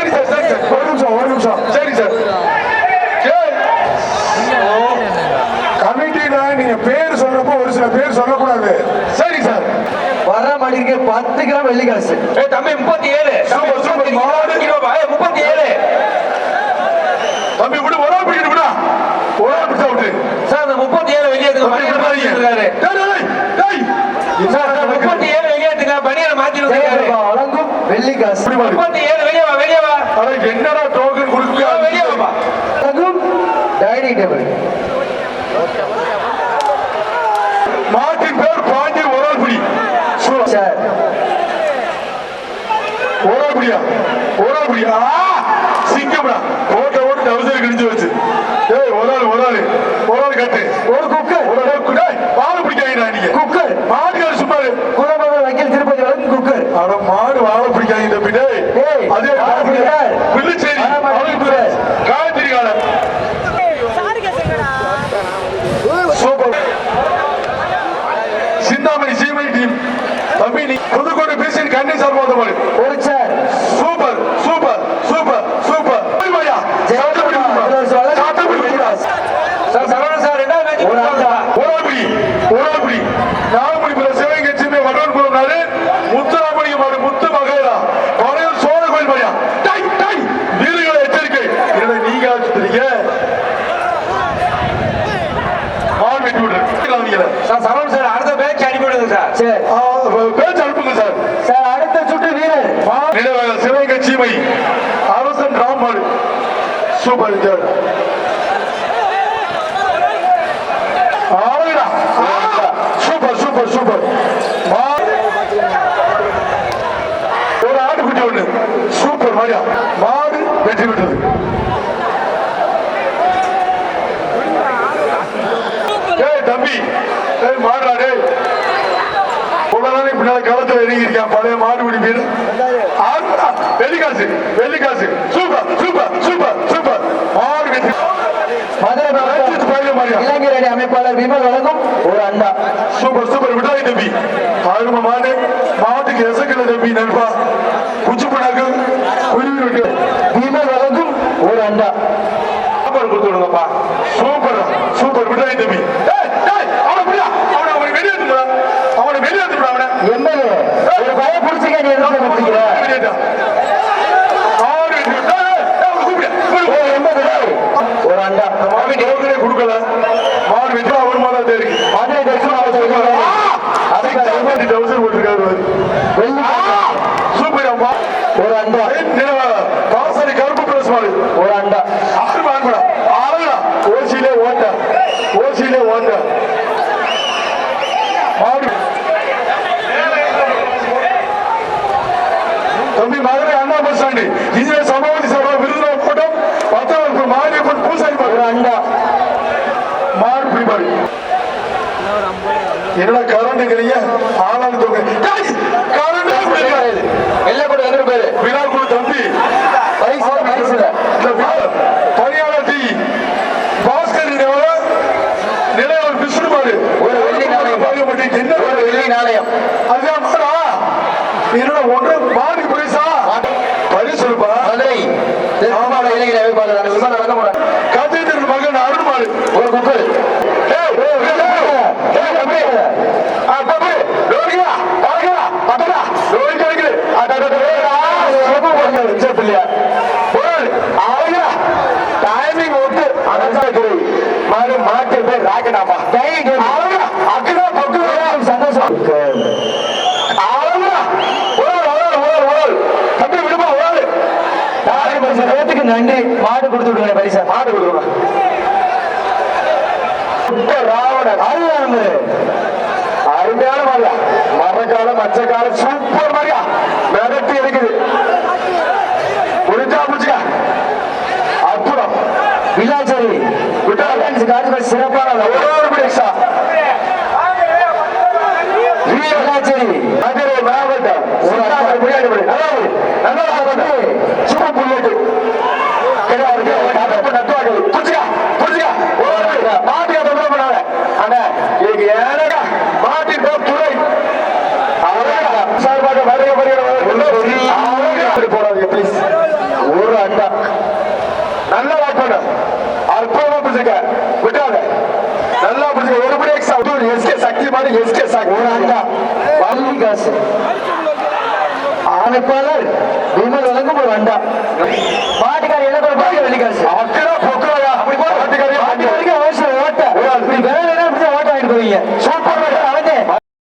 சரி சார் சரி சார். ஒரு நிமிஷம் ஒரு நிமிஷம். சரி சார். ஏய், கமிட்டில நீங்க பேர் சொல்றப்போ ஒரு சில பேர் சொல்லக்கூடாது. சரி சார். வர மாடிக்கு பத்து கிராம் வெள்ளி காசு ஏ தம்பி முப்பத்தி ஏழு. முப்பத்தி ஏழு தம்பி விடு ஒரு பிடிக்கிட்டு விடா. ஒரு பிடிச்சா விட்டு சார் முப்பத்தி ஏழு வெளியேற்றுங்க அட, என்னடா டோக்கன் கொடுக்க டைனிங் டேபிள். மாட்டின் பேர் பாண்டி சார் சிங்கம்டா ஓட்ட ஓட்டு டவுசர் கிழிஞ்சு வச்சு. ஏய் ஒரு ஆள் ஒரு ஆள். ஒரு ஆள் கட்டு. ஒரு ஆள் குடை பால் பிடிக்காதீங்க நீங்க குக்கர் மாடுகார சும்மா இரு. குலமகள் வக்கீல் திருப்பதி வழங்கும் குக்கர் அட மாடு வாழ பிடிக்காதீங்க தம்பி டேய் ஏய், அதே வாழ பிடிக்காது. பிள்ளைச்சேரி வாழ மாட்டேங்குது. காயத்ரி காலம் சூப்பர் சிந்தாமணி சீமை டீம் தம்பி நீ புதுக்கோட்டை பேசி கண்ணை சார்பாத மாதிரி ஒரு chair. Super super super super. Sir Saravanan sir ரெண்டாவது சூப்பர் ஜார் சூப்பர் சூப்பர் சூப்பர். ஒரு ஆட்டுக்குட்டி ஒண்ணு. சூப்பர் மாரியா மாடு வெற்றி விட்டது. தம்பி. மாடுறாரு மாடுடா டேய். உடனே பின்னால களத்துல இறங்கியிருக்கான். பழைய மாடு பிடிப்பீர் வெள்ளிக்காசு வெள்ளிக்காசு. சூப்பர் சூப்பர் சூப்பர் மாடு வெற்றி மதுரை ரஞ்சித் மாவட்டம் பயில மாரியா இளைஞர் அணி அமைப்பாளர் விமல் வழங்கும் ஒரு அண்டா சூப்பர் சூப்பர். விட்டாய் தம்பி. ஆறும மாடு. மாட்டுக்கு எசக்கல தம்பி நண்பா. குச்சி பண்ணாக்கு குருவி விட்டு விமல் வழங்கும் ஒரு அண்டா சாப்பாடு கொடுத்து விடுங்கப்பா. Super super. விட்டாய் தம்பி. ஏய், ஏய், அவனை புரியா அவனை அவனை வெளியேற்றுடா அவனை வெளியேற்றுடா அவனை எம்எல்ஏ ஒரு பய புடிச்சுக்க நீ என்ன பிடிக்கிற வெளியேற்றா ஆறு வெற்றி விட்டா ஏய், ஏய், அவனை கூப்பிடு கூப்பிடு. எண்பது ஒரு அண்டா மாடு டோக்கனே கொடுக்கல மாடு வெற்றி அவர் மாதா இருக்கு மதுரை தரிசனம் அவர்கள் போட்டிருக்காரு! சூப்பர் அம்மா. ஒரு அண்டா. காசரி கருப்பு பிரஸ் மாடு. ஒரு அண்டா. ஆறு வாங்கடா ஆறுடா ஓசியிலே ஓட்ட. ஓசியிலே ஓட்ட. தம்பி மதுரை அண்ணா பஸ் ஸ்டாண்டு இதுவே சமாவதி சபா விருதுநகர் கூட்டம் பூசாரி அண்டா. மாடு பிடிப்பாரு. என்னடா கரண்ட்ங்கிறீங்க ஆளானு தொகை கரண்ட் வெள்ளை கூட எங்க பேரு விழா குழு தம்பி. பரிசு பரிசுல இந்த விழா பணியாளர் டி பாஸ்கர் நிலையம் விஷ்ணுமாரு ஒரு வெள்ளி நாணயம். பாகப்பட்டு என்ன ஒரு வெள்ளி நாணயம் அதுதான் மாடா என்னடா ஒன்று மாடி பரிசா பரிசுப்பா மதுரை தெற்குமாட இளைஞர் அமைப்பாளர் அந்த விமல் வழங்க முடியும் கத்தியத்தின் மகன் அருள்மாடு ஒரு குக்கர் ஏய், ஏய், ஏய், ஏய், தம்பி. ஆ, தம்பி, ரோகியா, வாங்கடா, அடடா, ரோகி கிடைக்குது. அடடடா, ஏடா, சிவப்பு பொண்ணு, வச்ச பிள்ளையா. போடு, ஆளுங்கடா. timing ஒட்டு, அதான் துறை. மாடு, மாட்டு பேர் ராக்கெட்டாப்பா. ஆளுங்கடா, அக்குதா, பொக்குதா. சந்தோஷம் ஆளுங்கடா. ஒரு ஆள், ஒரு ஆள், ஒரு ஆள், ஒரு ஆள். தம்பி, விடுப்பா, ஒரு ஆளு. நாலு பரிசு பேத்துக்கு நன்றி. மாடு கொடுத்து விடுங்க பரிசா. மாடு. சுத்த ராவணன். அருமையான மாதிரியா மரக்கால மச்சக்கால சூப்பர் மாதிரியா விட்டாலன்ஸ் காட்டுகள் சிறப்பான ஒரே ஒரு நல்லா பிடிச்சி ஒரு பிரேக் சாப்பிட்டு எஸ்கே சக்தி மாதிரி எஸ்கே சக்தி. ஒரு அண்டா வள்ளி காசு. அமைப்பாளர் விமல் வழங்கும் ஒரு அண்டா. மாட்டுக்காரி இலக்கண பாக்க வெள்ளி காசு? அக்கடா பொக்கடா அப்படி போ மாட்டுக்காரியா மாட்டு வரைக்கும் அவசியம் ஓட்ட வாங்கிட்டு போவீங்க. சூப்பர்.